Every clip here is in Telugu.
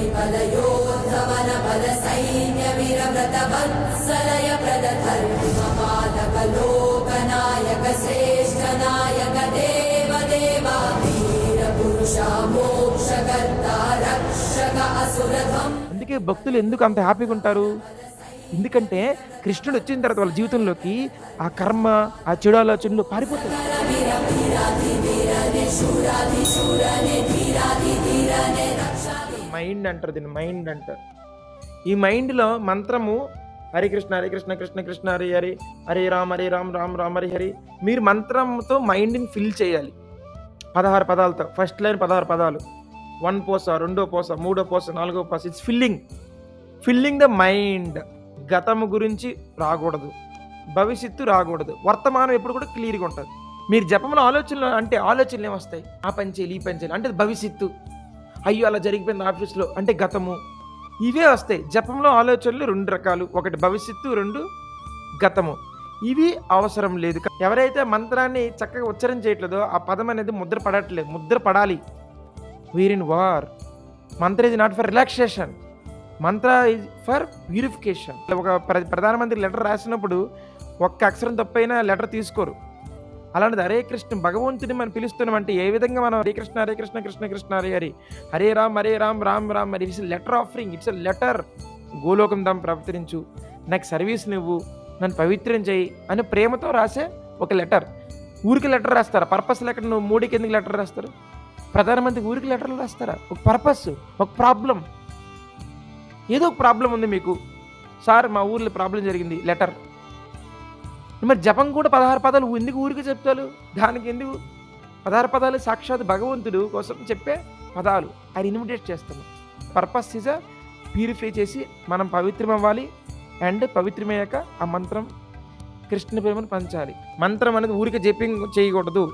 प्रतिपदयोद्धवन बल सैन्य वीरव्रत वत्सलय प्रदधर्मपालक लोकनायक श्रेष्ठ नायक देव देवा वीर पुरुषा मोक्षकर्ता रक्षक असुरधम् అందుకే భక్తులు ఎందుకు అంత హ్యాపీగా ఉంటారు ఎందుకంటే కృష్ణుడు వచ్చిన తర్వాత వాళ్ళ జీవితంలోకి ఆ కర్మ ఆ చెడు ఆలోచనలు పారిపోతాయి మైండ్ అంటారు దీన్ని మైండ్ అంటారు. ఈ మైండ్లో మంత్రము హరికృష్ణ కృష్ణ కృష్ణ కృష్ణ కృష్ణ హరి హరి హరే రామ్ హరే రామ్ రామ్ రామ్ హరి హరి మీరు మంత్రంతో మైండ్ని ఫిల్ చేయాలి. పదహారు పదాలతో ఫస్ట్ లైన్ పదహారు పదాలు. వన్ పోస రెండో పోస మూడో పోస నాలుగో పోస it's filling. Filling the mind. గతము గురించి రాకూడదు. భవిష్యత్తు రాకూడదు. వర్తమానం ఎప్పుడు కూడా క్లియర్గా ఉంటుంది. మీరు జపంలో ఆలోచనలు అంటే ఆలోచనలు ఏమొస్తాయి? ఆ పని చేయాలి ఈ పని చేయాలి. అంటే భవిష్యత్తు. అయ్యో అలా జరిగిపోయింది ఆఫీస్లో. అంటే గతము. ఇవే వస్తాయి. జపంలో ఆలోచనలు రెండు రకాలు. ఒకటి భవిష్యత్తు రెండు గతము. ఇవి అవసరం లేదు. ఎవరైతే మంత్రాన్ని చక్కగా ఉచ్చరణ చేయట్లేదో ఆ పదం అనేది ముద్ర పడట్లేదు. ముద్ర పడాలి. We're in war mantra is not for relaxation mantra is for purification ఒక ప్ర- ప్రధానమంత్రి లెటర్ రాసినప్పుడు ఒక్క అక్షరం తప్పైనా లెటర్ తీసుకోరు. అలాంటిది హరే కృష్ణ భగవంతుని మనం పిలుస్తున్నామంటే ఏ విధంగా మనం Hare Krishna Hare Krishna Krishna Krishna Hare Hari Hare Ram Hare Ram Ram Ram Hari it's letter offering it's letter. గోలోకం దాం ప్రవర్తించు. నాకు సర్వీస్ నువ్వు నన్ను పవిత్రం చేయి అని ప్రేమతో రాసే ఒక లెటర్. ఊరికి లెటర్ రాస్తారా? పర్పస్ లెటర్ నువ్వు మూడికి ఎందుకు లెటర్ రాస్తారు? ప్రధానమంత్రికి ఊరికి లెటర్లు రాస్తారా? ఒక పర్పస్ ఒక ప్రాబ్లం. ఏదో ఒక ప్రాబ్లం ఉంది మీకు. సార్ మా ఊర్లో ప్రాబ్లం జరిగింది లెటర్. మరి జపం కూడా పదహారు పదాలు ఎందుకు ఊరికి చెప్తారు? దానికి ఎందుకు? పదహారు పదాలు సాక్షాత్ భగవంతుడు కోసం చెప్పే పదాలు. ఆయన ఇన్విటేట్ చేస్తాను పర్పస్ ఇజ్ ప్యూరిఫై చేసి మనం పవిత్రం అవ్వాలి అండ్ పవిత్రమయ్యాక ఆ మంత్రం కృష్ణ ప్రేమను పంచాలి. మంత్రం అనేది ఊరికి జపింగ్ చేయకూడదు.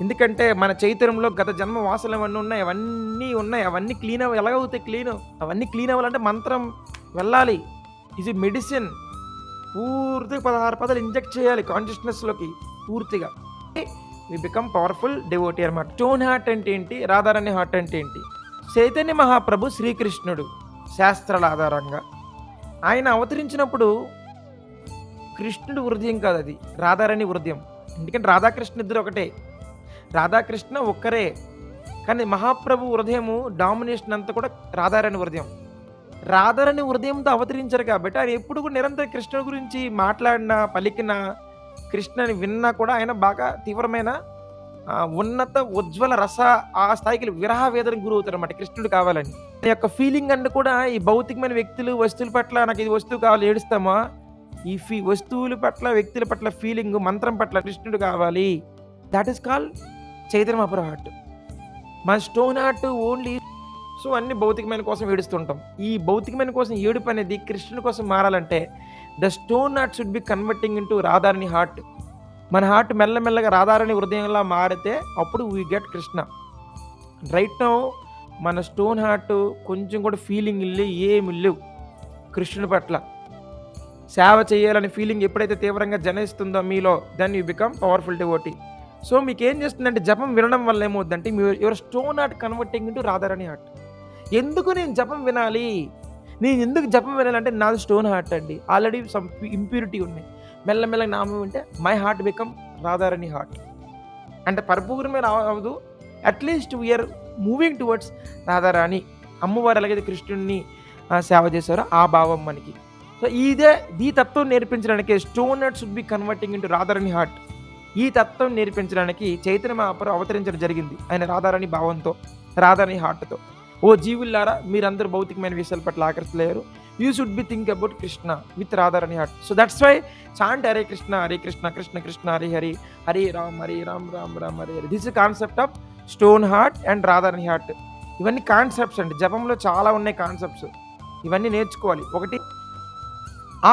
ఎందుకంటే మన చైతన్యంలో గత జన్మ వాసనలు అవన్నీ ఉన్నాయి. అవన్నీ ఉన్నాయి. అవన్నీ క్లీన్ అవ్వ ఎలాగవుతాయి క్లీన్? అవన్నీ క్లీన్ అవ్వాలంటే మంత్రం వెళ్ళాలి. ఇది మెడిసిన్. పూర్తిగా పదహారు పదాలు ఇంజెక్ట్ చేయాలి కాన్షియస్నెస్లోకి పూర్తిగా. వి బికమ్ పవర్ఫుల్ డివోటీ అనమాట స్టోన్ హార్ట్ అంటే ఏంటి? రాధారాణి హార్ట్ అంటే ఏంటి? చైతన్య మహాప్రభు శ్రీకృష్ణుడు శాస్త్రాల ఆధారంగా. ఆయన అవతరించినప్పుడు కృష్ణుడు హృదయం కాదు అది రాధారాణి హృదయం. ఎందుకంటే రాధాకృష్ణ ఇద్దరు ఒకటే. రాధాకృష్ణ ఒక్కరే. కానీ మహాప్రభు హృదయము డామినేషన్ అంతా కూడా రాధారాణి హృదయం. రాధారని హృదయంతో అవతరించారు కాబట్టి ఆయన ఎప్పుడు కూడా నిరంతరం కృష్ణుడి గురించి మాట్లాడినా పలికిన కృష్ణని విన్నా కూడా ఆయన బాగా తీవ్రమైన ఉన్నత ఉజ్వల రస ఆ స్థాయికి విరహ వేదనకు గురవుతారు అనమాట కృష్ణుడు కావాలని. నా యొక్క ఫీలింగ్ అంటే కూడా ఈ భౌతికమైన వ్యక్తులు వస్తువుల పట్ల నాకు ఇది వస్తువు కావాలి ఏడుస్తామా? ఈ ఫీ వస్తువుల పట్ల వ్యక్తుల పట్ల ఫీలింగ్ మంత్రం పట్ల కృష్ణుడు కావాలి. That is call Chaitanya heart మన స్టోన్ హార్ట్ ఓన్లీ సో అన్ని భౌతికమైన కోసం ఏడుస్తుంటాం. ఈ భౌతికమైన కోసం ఏడుపు అనేది కృష్ణుని కోసం మారాలంటే the stone heart should be converting into Radharani heart మన హార్ట్ మెల్లమెల్లగా రాధారాణి హృదయంలా మారితే అప్పుడు we get Krishna right no మన స్టోన్ హార్ట్ కొంచెం కూడా ఫీలింగ్ లేవు ఏమి లేవు కృష్ణుని పట్ల. సేవ చేయాలనే ఫీలింగ్ ఎప్పుడైతే తీవ్రంగా జనిస్తుందో మీలో then you become powerful devotee so మీకు ఏం చేస్తుందంటే జపం వినడం వల్ల ఏమవుతుందంటే మీ your stone heart converting into Radharani heart ఎందుకు నేను జపం వినాలి? నేను ఎందుకు జపం వినాలంటే నాది స్టోన్ హార్ట్ అండి. ఆల్రెడీ సమ్ ఇంప్యూరిటీ ఉన్నాయి మెల్లమెల్లగా నామం ఉంటే my heart become Radharani heart అంటే పరిపూర్ణమే రావదు at least we're moving towards Radharani అమ్మవారు ఎలాగైతే కృష్ణుడిని సేవ చేశారో ఆ భావం మనకి. సో ఇదే ఈ తత్వం నేర్పించడానికి stone heart should be converting into Radharani heart ఈ తత్వం నేర్పించడానికి చైతన్య మహాపురం అవతరించడం జరిగింది. ఆయన రాధారాణి భావంతో రాధారాణి హార్ట్తో ఓ జీవుల్లారా మీరందరూ భౌతికమైన విషయాల పట్ల ఆకర్షలేరు you should be think about Krishna with Radharani heart so that's why chant Hare Krishna Hare Krishna Krishna Krishna Hari Hari Hari Ram Hari Ram Ram Ram Hari Hari this is concept of stone heart and Radharani heart ఇవన్నీ కాన్సెప్ట్స్ అండి. జపంలో చాలా ఉన్నాయి కాన్సెప్ట్స్ ఇవన్నీ నేర్చుకోవాలి. ఒకటి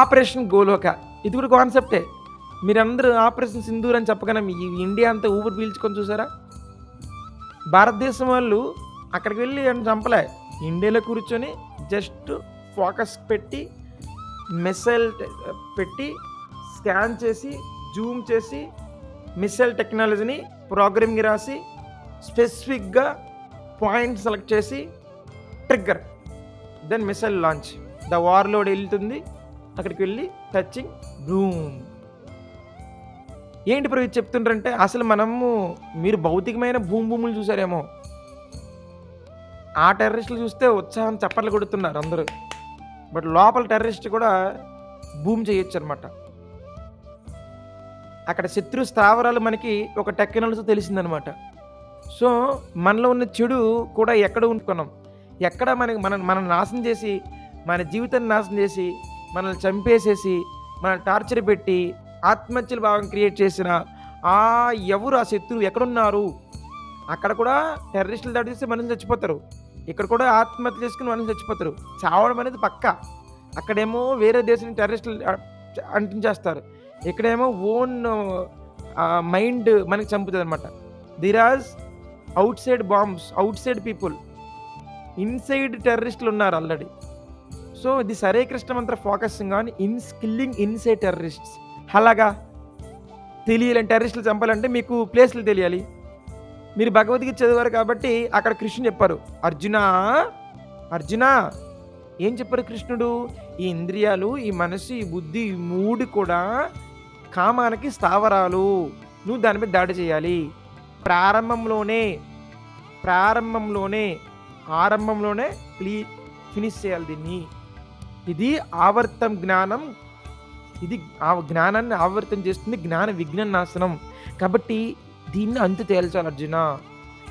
ఆపరేషన్ గోలోక ఇది కూడా కాన్సెప్టే మీరందరూ ఆపరేషన్ సింధూర్ అని చెప్పగానే మీ ఈ ఇండియా అంతా ఊపిరి పీల్చుకొని చూసారా? భారతదేశం వాళ్ళు అక్కడికి వెళ్ళి అని చంపలే. ఇండియాలో కూర్చొని జస్ట్ ఫోకస్ పెట్టి మిసైల్ పెట్టి స్కాన్ చేసి జూమ్ చేసి మిసైల్ టెక్నాలజీని ప్రోగ్రామింగ్ రాసి స్పెసిఫిక్గా పాయింట్ సెలెక్ట్ చేసి trigger. Then missile launch. The war load వెళ్తుంది. అక్కడికి వెళ్ళి టచింగ్ బ్రూమ్ ఏంటి ప్రభు చెప్తుంటారంటే అసలు మనము మీరు భౌతికమైన భూమి భూములు చూసారేమో. ఆ టెర్రరిస్టులు చూస్తే ఉత్సాహం చప్పట్లు కొడుతున్నారు అందరూ. బట్ లోపల టెర్రరిస్ట్ కూడా భూమి చేయొచ్చు అనమాట అక్కడ శత్రు స్థావరాలు మనకి ఒక టెక్నాలజీ తెలిసిందనమాట సో మనలో ఉన్న చెడు కూడా ఎక్కడ ఉంటుకున్నాం ఎక్కడ మనకి మనం మనం నాశనం చేసి మన జీవితాన్ని నాశనం చేసి మనల్ని చంపేసేసి మన టార్చర్ పెట్టి ఆత్మహత్యల భావం క్రియేట్ చేసిన ఆ ఎవరు ఆ శత్రువు ఎక్కడున్నారు? అక్కడ కూడా టెర్రరిస్టులు దాడి చేస్తే మనం చచ్చిపోతారు. ఇక్కడ కూడా ఆత్మహత్య చేసుకుని మనం చచ్చిపోతారు. చావడం అనేది పక్క. అక్కడేమో వేరే దేశం టెర్రరిస్టులు అంటించేస్తారు. ఇక్కడేమో ఓన్ మైండ్ మనకి చంపుతుంది అనమాట Dheeraj outside bombs outside people inside టెర్రరిస్టులు ఉన్నారు ఆల్రెడీ సో ఇది సరే Krishna mantra focusing on in skilling inside terrorists అలాగా? తెలియాలని టెర్రరిస్టులు చంపాలంటే మీకు ప్లేస్లు తెలియాలి. మీరు భగవద్గీత చదివారు కాబట్టి అక్కడ కృష్ణుడు చెప్పారు అర్జున అర్జున ఏం చెప్పారు కృష్ణుడు? ఈ ఇంద్రియాలు ఈ మనసు ఈ బుద్ధి ఈ మూడు కూడా కామానికి స్థావరాలు. నువ్వు దానిపై దాడి చేయాలి. ప్రారంభంలోనే ప్రారంభంలోనే ఆరంభంలోనే క్లీ ఫినిష్ చేయాలి దీన్ని. ఇది ఆవర్తం జ్ఞానం. ఇది ఆ జ్ఞానాన్ని ఆవర్తం చేస్తుంది జ్ఞాన విజ్ఞాన నాశనం కాబట్టి దీన్ని అంతు తేల్చాలి అర్జున?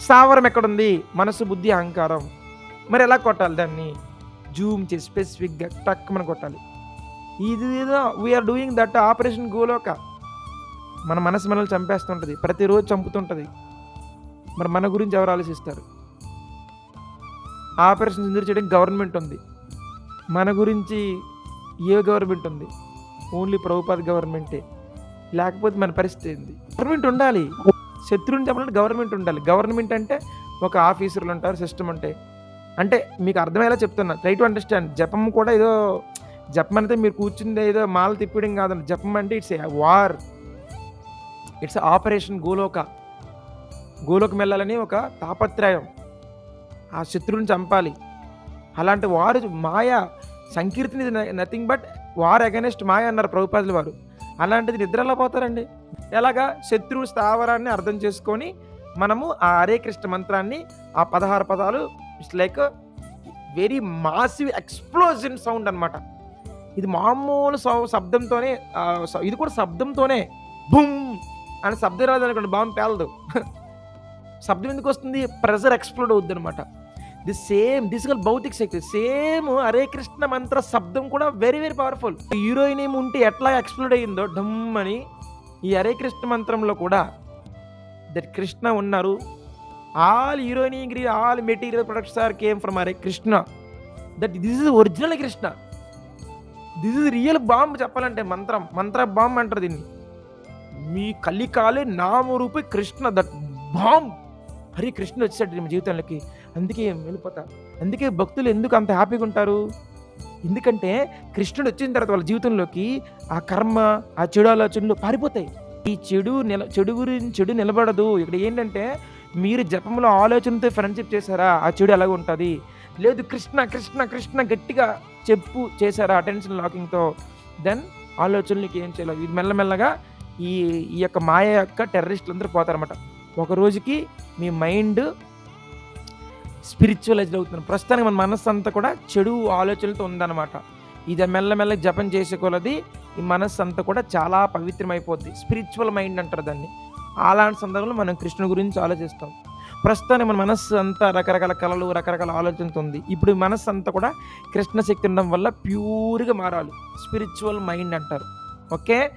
స్థావరం ఎక్కడుంది? మనసు బుద్ధి అహంకారం. మరి ఎలా కొట్టాలి దాన్ని? జూమ్ చేసి స్పెసిఫిక్గా టక్ మనం కొట్టాలి. ఇది ఏదో we're doing that operation Goloka. మన మనసు మనల్ని చంపేస్తుంటుంది. ప్రతిరోజు చంపుతుంటుంది. మరి మన గురించి ఎవరు ఆలోచిస్తారు? ఆపరేషన్ సింధూర్ చేయడం గవర్నమెంట్ ఉంది. మన గురించి ఏ గవర్నమెంట్ ఉంది? ఓన్లీ ప్రభుపాద గవర్నమెంటే. లేకపోతే మన పరిస్థితి ఏంది? గవర్నమెంట్ ఉండాలి. శత్రువుని చెప్పాలంటే గవర్నమెంట్ ఉండాలి. గవర్నమెంట్ అంటే ఒక ఆఫీసర్లు ఉంటారు సిస్టమ్ ఉంటాయి అంటే మీకు అర్థమయ్యేలా చెప్తున్నా. ట్రై టు అండర్స్టాండ్ జపం కూడా ఏదో జపం అంటే మీరు కూర్చుంది ఏదో మాల తిప్పడం కాదండి జపం అంటే it's war it's operation Goloka. Golokam వెళ్ళాలని ఒక తాపత్రయం. ఆ శత్రువుని చంపాలి. అలాంటి వారు మాయ సంకీర్తన ఇది nothing but war against maya అన్నారు ప్రభుపాదులు వారు. అలాంటిది నిద్రలో పోతారండి. ఎలాగా శత్రువు స్థావరాన్ని అర్థం చేసుకొని మనము ఆ హరే కృష్ణ మంత్రాన్ని ఆ పదహారు పదాలు it's like very massive explosion sound అనమాట ఇది మామూలు సౌ శబ్దంతోనే ఇది కూడా శబ్దంతోనే బుమ్ అని శబ్దం రాదు అనుకోండి బాంబు పేలదు. శబ్దం ఎందుకు వస్తుంది? ప్రెజర్ ఎక్స్ప్లోడ్ అవుద్ది అనమాట ది సేమ్ దిస్ భౌతిక శక్తి. సేమ్ హరే కృష్ణ మంత్ర శబ్దం కూడా వెరీ వెరీ పవర్ఫుల్ హీరోయిన్ ఏమి ఉంటే ఎట్లా ఎక్స్ప్లోడ్ అయ్యిందో డమ్ అని ఈ హరే కృష్ణ మంత్రంలో కూడా దట్ కృష్ణ ఉన్నారు. All heroine ఇంగ్రీ all material products are came from Hare Krishna. That this is original Krishna. This is real bomb చెప్పాలంటే మంత్రం. మంత్ర బాంబ్ అంటారు దీన్ని. మీ కలికాలే నామరూపి కృష్ణ. దట్ బాంబ్ హరి కృష్ణ వచ్చాడు మీ జీవితంలోకి. అందుకే వెళ్ళిపోతా. అందుకే భక్తులు ఎందుకు అంత హ్యాపీగా ఉంటారు? ఎందుకంటే కృష్ణుడు వచ్చిన తర్వాత వాళ్ళ జీవితంలోకి ఆ కర్మ ఆ చెడు ఆలోచనలు పారిపోతాయి. ఈ చెడు నిల చెడు గురించి చెడు నిలబడదు. ఇక్కడ ఏంటంటే మీరు జపంలో ఆలోచనతో ఫ్రెండ్షిప్ చేశారా? ఆ చెడు ఎలాగ ఉంటుంది? లేదు కృష్ణ కృష్ణ కృష్ణ గట్టిగా చెప్పు చేశారా అటెన్షన్ లాకింగ్తో దెన్ ఆలోచనలకి ఏం చేయాలి? ఇది మెల్లమెల్లగా ఈ ఈ యొక్క మాయ యొక్క టెర్రరిస్టులు అందరూ పోతారన్నమాట. ఒక రోజుకి మీ మైండ్ స్పిరిచువలైజ్డ్ అవుతున్నాం. ప్రస్తుతానికి మన మనస్సు అంతా కూడా చెడు ఆలోచనలతో ఉందన్నమాట. ఇది మెల్లమెల్ల జపం చేసే కొలది ఈ మనస్సు అంతా కూడా చాలా పవిత్రమైపోద్ది. స్పిరిచువల్ మైండ్ అంటారు దాన్ని. అలాంటి సందర్భంలో మనం కృష్ణుని గురించి ఆలోచిస్తాం. ప్రస్తుతానికి మన మనస్సు అంతా రకరకాల కళలు రకరకాల ఆలోచనతో ఉంది. ఇప్పుడు ఈ మనస్సు అంతా కూడా కృష్ణ శక్తి ఉండడం వల్ల ప్యూర్గా మారాలి. స్పిరిచువల్ మైండ్ అంటారు. ఓకే?